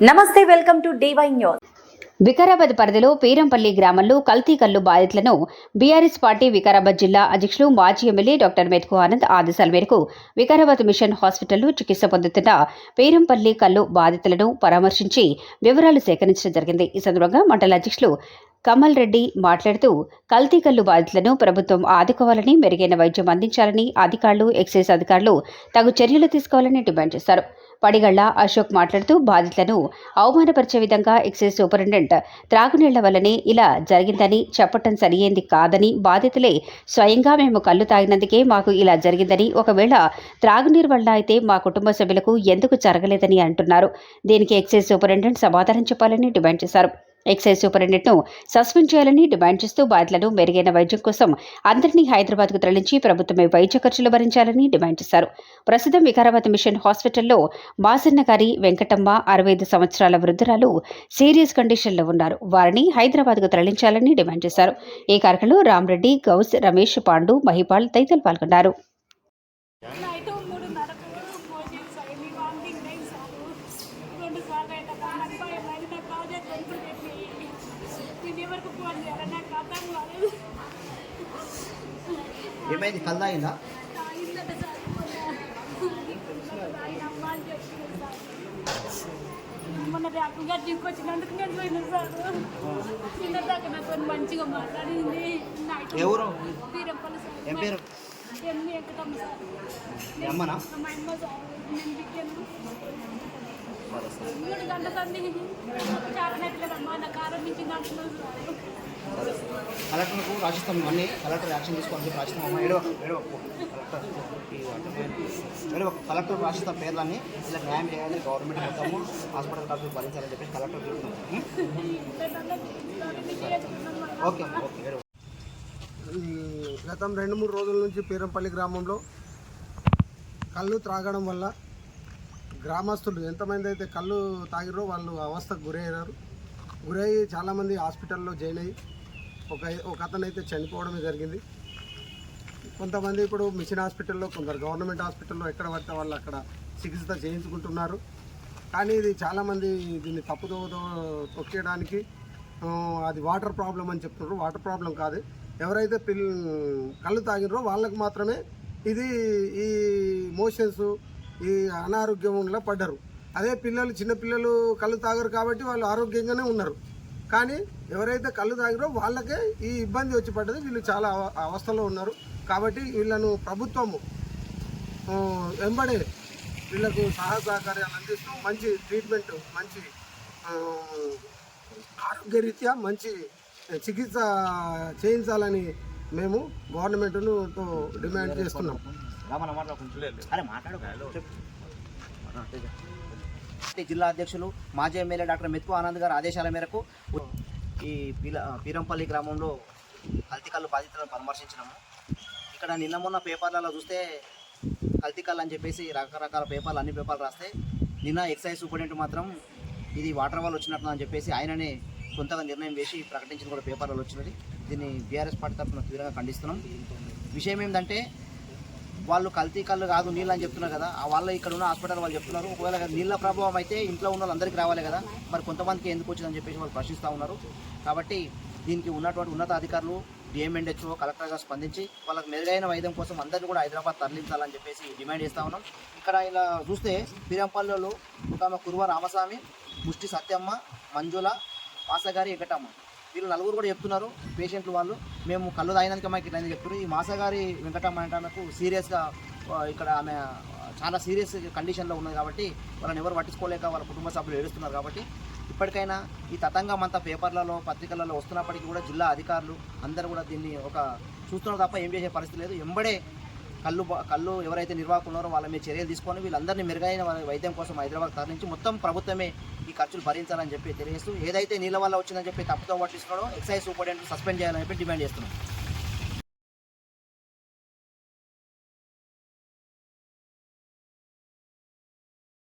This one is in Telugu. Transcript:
నమస్తే welcome to DY news. Vikarabad పరిధిలో పీరంపల్లి గ్రామంలో కల్తీ కల్లు బాధితులను బీఆర్ఎస్ పార్టీ వికారాబాద్ జిల్లా అధ్యక్షులు మాజీ ఎమ్మెల్యే డాక్టర్ మెతుకు ఆనంద్ ఆదేశాల మేరకు వికారాబాద్ మిషన్ హాస్పిటల్లో చికిత్స పొందుతున్న పీరంపల్లి కల్లు బాధితులను పరామర్శించి వివరాలు సేకరించడం జరిగింది. ఈ సందర్భంగా మండల అధ్యక్షులు కమల్ రెడ్డి మాట్లాడుతూ కల్తీ కల్లు బాధితులను ప్రభుత్వం ఆదుకోవాలని మెరుగైన వైద్యం అందించాలని అధికారులు ఎక్సైజ్ అధికారులు తగు చర్యలు తీసుకోవాలని డిమాండ్ చేశారు. పడిగళ్ళ అశోక్ మాట్లాడుతూ బాధితులను అవమానపరిచే విధంగా ఎక్సైజ్ సూపరింటెండెంట్ త్రాగునీళ్ళ వల్లనే ఇలా జరిగిందని చెప్పటం సరియేంది కాదని బాధితులే స్వయంగా మేము కళ్ళు తాగినందుకే మాకు ఇలా జరిగిందని ఒకవేళ త్రాగునీరు వల్ల అయితే మా కుటుంబ సభ్యులకు ఎందుకు జరగలేదని అంటున్నారు. దీనికి ఎక్సైజ్ సూపరింటెండెంట్ సమాధానం చెప్పాలని డిమాండ్ చేశారు. ఎక్సైజ్ సూపరింటెండెంట్ను సస్పెండ్ చేయాలని డిమాండ్ చేస్తూ బాధితులను మెరుగైన వైద్యం కోసం అందరినీ హైదరాబాద్కు తరలించి ప్రభుత్వమే వైద్య ఖర్చులు భరించాలని డిమాండ్ చేశారు. ప్రస్తుతం వికారాబాద్ మిషన్ హాస్పిటల్లో మాసన్నగారి వెంకటమ్మ అరవై ఐదు సంవత్సరాల వృద్ధురాలు సీరియస్ కండిషన్లో ఉన్నారు. వారిని హైదరాబాద్కు తరలించాలని డిమాండ్ చేశారు. ఈ కార్యక్రమంలో రామ్రెడ్డి గౌస్ రమేష్ పాండు మహిపాల్ తదితరులు పాల్గొన్నారు. నాకు వెనుకలు పెట్టి నేను ఎవరికి ఫోన్ చేయాలి నాకు అర్థం కాలేదు ఏమైంది? కళ్ళు తాగిందా తాగిందట సార్ తాగినమ్మా అని చెప్పింది సార్ మొన్న ర్యాప్ గారు తీసుకొచ్చినందుకు నేను పోయిన సార్. నిన్న దాకా నాకు మంచిగా మాట్లాడింది. ఎవరు? వీరప్పలు సార్. ఏం పేరు? ఎన్ని ఎక్కుతాం సార్. అమ్మనా? మా అమ్మ సార్. నేను మూడు గంటల సంది నాకు ఆరంభించింది అంటున్నాను కలెక్టర్కు రాసిస్తాం అన్నీ కలెక్టర్ యాక్షన్ తీసుకోవాలి రాసిస్తాం అమ్మ ఏడవ ఏడవ కలెక్టర్ ఈ కలెక్టర్ రాసిస్తాం పేర్లన్నీ ఇలా న్యాయం చేయాలి గవర్నమెంట్ మొత్తము హాస్పిటల్ ఖర్చులు భరించాలని చెప్పేసి కలెక్టర్ చెప్తున్నాం ఓకే ఓకే గతం రెండు మూడు రోజుల నుంచి పీరంపల్లి గ్రామంలో కళ్ళు త్రాగడం వల్ల గ్రామస్తులు ఎంతమంది అయితే కళ్ళు తాగిరో వాళ్ళు అవస్థకు గురయ్యారు. గురయ్యి చాలామంది హాస్పిటల్లో జాయిన్ అయ్యి ఒక ఒక అతను అయితే చనిపోవడమే జరిగింది. కొంతమంది ఇప్పుడు మిషన్ హాస్పిటల్లో కొందరు గవర్నమెంట్ హాస్పిటల్లో ఎక్కడ పడితే వాళ్ళు అక్కడ చికిత్స చేయించుకుంటున్నారు. కానీ ఇది చాలామంది దీన్ని తప్పుదోవతో తొక్కేయడానికి అది వాటర్ ప్రాబ్లం అని చెప్తున్నారు. వాటర్ ప్రాబ్లం కాదు. ఎవరైతే పిల్ కళ్ళు తాగినరో వాళ్ళకు మాత్రమే ఇది ఈ మోషన్స్ ఈ అనారోగ్యంలో పడ్డారు. అదే పిల్లలు చిన్నపిల్లలు కళ్ళు తాగరు కాబట్టి వాళ్ళు ఆరోగ్యంగానే ఉన్నారు. కానీ ఎవరైతే కళ్ళు తాగిరో వాళ్ళకే ఈ ఇబ్బంది వచ్చి పడ్డది. వీళ్ళు చాలా అవ- అవస్థలో ఉన్నారు. కాబట్టి వీళ్ళను ప్రభుత్వము వెంబడే వీళ్ళకు సహాయ సహకార్యాలు అందిస్తూ మంచి ట్రీట్మెంట్ మంచి ఆరోగ్యరీత్యా మంచి చికిత్స చేయించాలని మేము గవర్నమెంట్ను డిమాండ్ చేస్తున్నాం. అరే జిల్లా అధ్యక్షులు మాజీ ఎమ్మెల్యే డాక్టర్ మెతుకు ఆనంద్ గారి ఆదేశాల మేరకు ఈ పీరంపల్లి గ్రామంలో కల్తికల్లు బాధితులను పరామర్శించినాము. ఇక్కడ నిన్న మొన్న పేపర్లలో చూస్తే కల్తికల్ అని చెప్పేసి రకరకాల పేపర్లు అన్ని పేపర్లు రాస్తే నిన్న ఎక్సైజ్ సూపరింటెండెంట్ మాత్రం ఇది వాటర్ వాళ్ళు వచ్చినట్టు అని చెప్పేసి ఆయననే కొంతగా నిర్ణయం వేసి ప్రకటించిన కూడా పేపర్లలో వచ్చినది. దీన్ని బీఆర్ఎస్ పార్టీ తరఫున తీవ్రంగా ఖండిస్తున్నాం. విషయం ఏంటంటే వాళ్ళు కల్తీ కళ్ళు కాదు నీళ్ళు అని చెప్తున్నారు కదా ఆ వాళ్ళు ఇక్కడ ఉన్న హాస్పిటల్ వాళ్ళు చెప్తున్నారు. ఒకవేళ నీళ్ళ ప్రభావం అయితే ఇంట్లో ఉన్న వాళ్ళందరికీ రావాలి కదా మరి కొంతమందికి ఎందుకు వచ్చిందని చెప్పేసి వాళ్ళు ప్రశ్నిస్తూ ఉన్నారు. కాబట్టి దీనికి ఉన్నటువంటి ఉన్నత అధికారులు డిఎంఎండ్హెచ్ఓ కలెక్టర్గా స్పందించి వాళ్ళకి మెరుగైన వైద్యం కోసం అందరినీ కూడా హైదరాబాద్ తరలించాలని చెప్పేసి డిమాండ్ చేస్తూ ఉన్నాం. ఇక్కడ ఇలా చూస్తే పీరంపల్లిలో ఒక ఆమె కురువ రామస్వామి ముష్టి సత్యమ్మ మంజుల వాసగారి ఎగటమ్మ వీళ్ళు నలుగురు కూడా చెప్తున్నారు పేషెంట్లు వాళ్ళు. మేము కళ్ళు తాగినందుకు మాకు ఇట్లా చెప్తున్నారు ఈ మాసగారి వెంకటమ్మ అంటానకు సీరియస్గా ఇక్కడ ఆమె చాలా సీరియస్ కండిషన్లో ఉన్నది కాబట్టి వాళ్ళని ఎవరు పట్టించుకోలేక వాళ్ళ కుటుంబ సభ్యులు ఏడుస్తున్నారు కాబట్టి ఇప్పటికైనా ఈ తతంగం అంతా పేపర్లలో పత్రికలలో వస్తున్నప్పటికీ కూడా జిల్లా అధికారులు అందరూ కూడా దీన్ని ఒక చూస్తున్నారు తప్ప ఏం చేసే పరిస్థితి లేదు. ఎంబడే కళ్ళు కళ్ళు ఎవరైతే నిర్వాహకులు ఉన్నారో వాళ్ళ మీద చర్యలు తీసుకొని వీళ్ళందరినీ మెరుగైన వైద్యం కోసం హైదరాబాద్ తరలించి మొత్తం ప్రభుత్వమే ఈ ఖర్చులు భరించాలని చెప్పి తెలియజేస్తూ ఏదైతే నీళ్ళ వల్ల వచ్చిందని చెప్పి తప్పుతో పట్టిస్తున్నాడో ఎక్సైజ్ సూపరింటెండెంట్ సస్పెండ్ చేయాలని చెప్పి డిమాండ్ చేస్తున్నాం.